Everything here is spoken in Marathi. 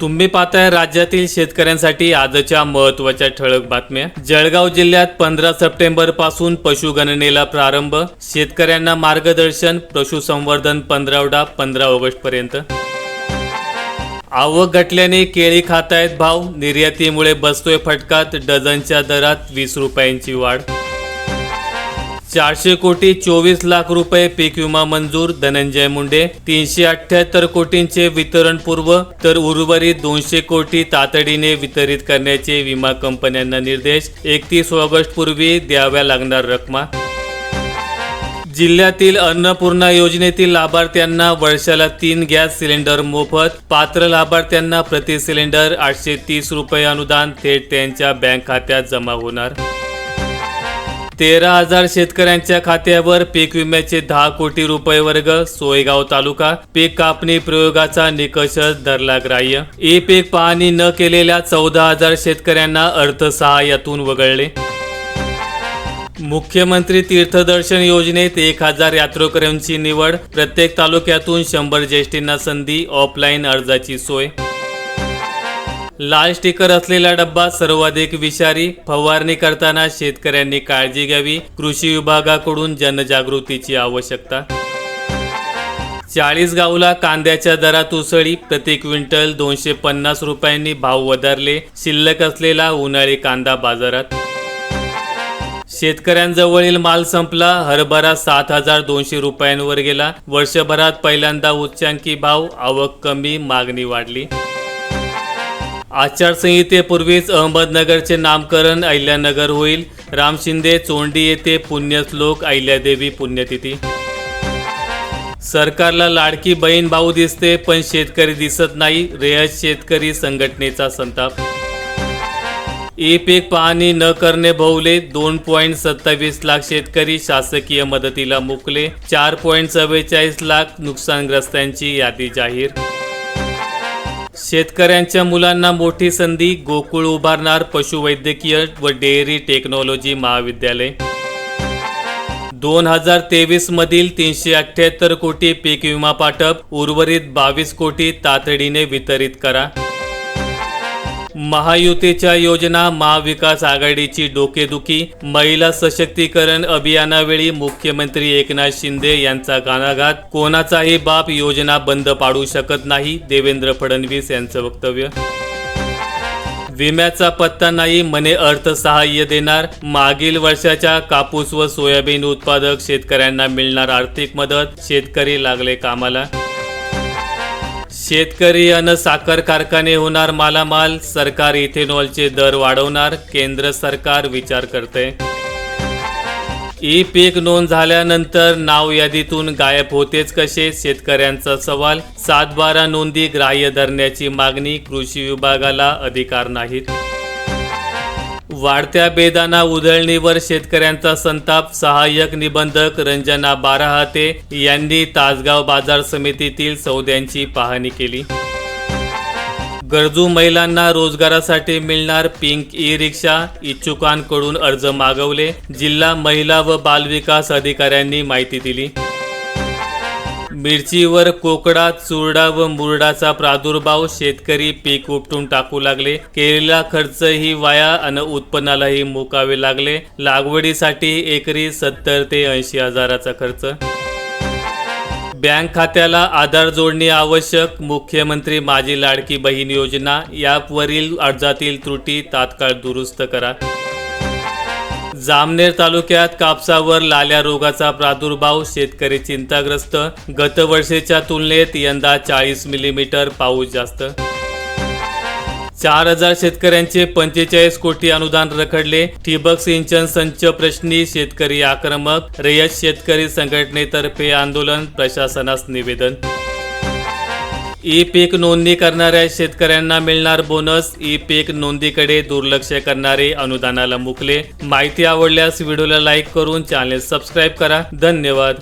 तुम्ही पाहताय राज्यातील शेतकऱ्यांसाठी आजच्या महत्त्वाच्या ठळक बातम्या. जळगाव जिल्ह्यात पंधरा सप्टेंबरपासून पशुगणनेला प्रारंभ. शेतकऱ्यांना मार्गदर्शन पशुसंवर्धन पंधरावडा पंधरा ऑगस्ट पर्यंत. आवक घटल्याने केळी खातायत भाव निर्यातीमुळे बसतोय फटकात डझनच्या दरात वीस रुपयांची वाढ. चारशे कोटी चोवीस लाख रुपये पीक विमा मंजूर. धनंजय मुंडे तीनशे अठ्याहत्तर कोटींचे वितरण पूर्व तर उर्वरित दोनशे कोटी तातडीने वितरित करण्याचे विमा कंपन्यांना निर्देश. एकतीस ऑगस्ट पूर्वी द्याव्या लागणार रकमा. जिल्ह्यातील अन्नपूर्णा योजनेतील लाभार्थ्यांना वर्षाला तीन गॅस सिलेंडर मोफत पात्र लाभार्थ्यांना प्रति सिलेंडर आठशे तीस रुपये अनुदान थेट त्यांच्या बँक खात्यात जमा होणार. तेरा हजार शेतकऱ्यांच्या खात्यावर पीक विम्याचे दहा कोटी रुपये वर्ग सोयगाव तालुका. पीक कापणी प्रयोगाचा निकष धरला ग्राह्य ई पीक पाहणी न केलेल्या चौदा हजार शेतकऱ्यांना अर्थसहाय्यातून वगळले. मुख्यमंत्री तीर्थदर्शन योजनेत एक हजार यात्रेकरूंची निवड प्रत्येक तालुक्यातून शंभर ज्येष्ठींना संधी ऑफलाईन अर्जाची सोय. लाल स्टिकर असलेला डब्बा सर्वाधिक विषारी फवारणी करताना शेतकऱ्यांनी काळजी घ्यावी. कृषी विभागाकडून जनजागृतीची आवश्यकता. चाळीस गावला कांद्याच्या दरात उसळी प्रति क्विंटल दोनशे पन्नास रुपयांनी भाव वधारले. शिल्लक असलेला उन्हाळी कांदा बाजारात. शेतकऱ्यांजवळील माल संपला हरभरा सात हजार दोनशे रुपयांवर गेला. वर्षभरात पहिल्यांदा उच्चांकी भाव आवक कमी मागणी वाढली. आचारसंहितेपूर्वीच अहमदनगरचे नामकरण अहिल्यानगर होईल. राम शिंदे चोंडी येथे पुण्यश्लोक अहिल्यादेवी पुण्यतिथी. सरकारला लाडकी बहीण भाऊ दिसते पण शेतकरी दिसत नाही रेहत शेतकरी संघटनेचा संताप. ई पीक पाहणी न करणे भोवले दोन पॉईंट सत्तावीस लाख शेतकरी शासकीय मदतीला मुकले चार पॉईंट चव्वेचाळीस लाख नुकसानग्रस्तांची यादी जाहीर. शेतकऱ्यांच्या मुलांना मोठी संधी गोकुळ उभारणार पशुवैद्यकीय व डेअरी टेक्नॉलॉजी महाविद्यालय. दोन हजार तेवीस मधील तीनशे अठ्ठ्याहत्तर कोटी पीक विमा पाठप उर्वरित बावीस कोटी तातडीने वितरित करा. महायुतीच्या योजना महाविकास आघाडीची डोकेदुखी महिला सशक्तीकरण अभियानावेळी मुख्यमंत्री एकनाथ शिंदे यांचा कानाघात. कोणाचाही बाप योजना बंद पाडू शकत नाही देवेंद्र फडणवीस यांचं वक्तव्य. विम्याचा पत्ता नाही म्हणे अर्थसहाय्य देणार. मागील वर्षाच्या कापूस व सोयाबीन उत्पादक शेतकऱ्यांना मिळणार आर्थिक मदत शेतकरी लागले कामाला. शेतकरी अन साखर कारखाने होणार मालामाल. सरकार इथेनॉलचे दर वाढवणार केंद्र सरकार विचार करते. ई पीक नोंद झाल्यानंतर नाव यादीतून गायब होतेच कसे? शेतकऱ्यांचा सवाल. सात बारा नोंदी ग्राह्य धरण्याची मागणी कृषी विभागाला अधिकार नाहीत. वाढत्या बेदाना उधळणीवर शेतकऱ्यांचा संताप सहाय्यक निबंधक रंजना बाराहाते यांनी तासगाव बाजार समितीतील सौद्यांची पाहणी केली. गरजू महिलांना रोजगारासाठी मिळणार पिंक ई रिक्षा इच्छुकांकडून अर्ज मागवले. जिल्हा महिला व बालविकास अधिकाऱ्यांनी माहिती दिली. मिरचीवर कोकडा चुरडा व मुरडाचा प्रादुर्भाव शेतकरी पीक उपटून टाकू लागले. केलेला खर्च ही वाया अन उत्पन्नालाही मुकावे लागले. लागवडीसाठी एकरी सत्तर ते ऐंशी हजाराचा खर्च. बँक खात्याला आधार जोडणी आवश्यक. मुख्यमंत्री माझी लाडकी बहीण योजना. यावरील अर्जातील त्रुटी तात्काळ दुरुस्त करा. जामनेर तालुक्यात कापसावर लाल्या रोगाचा प्रादुर्भाव शेतकरी चिंताग्रस्त. गतवर्षीच्या तुलनेत यंदा चाळीस मिलीमीटर पाऊस जास्त. चार हजार शेतकऱ्यांचे पंचेचाळीस कोटी अनुदान रखडले. ठिबक सिंचन संच प्रश्नी शेतकरी आक्रमक रयत शेतकरी संघटनेतर्फे आंदोलन प्रशासनास निवेदन. ई पीक नोंदणी करणाऱ्या शेतकऱ्यांना मिळणार बोनस. ई पीक नोंदीकडे दुर्लक्ष करणारे अनुदानाला मुकले. माहिती आवडल्यास व्हिडिओला लाईक करून चॅनेल सबस्क्राईब करा. धन्यवाद.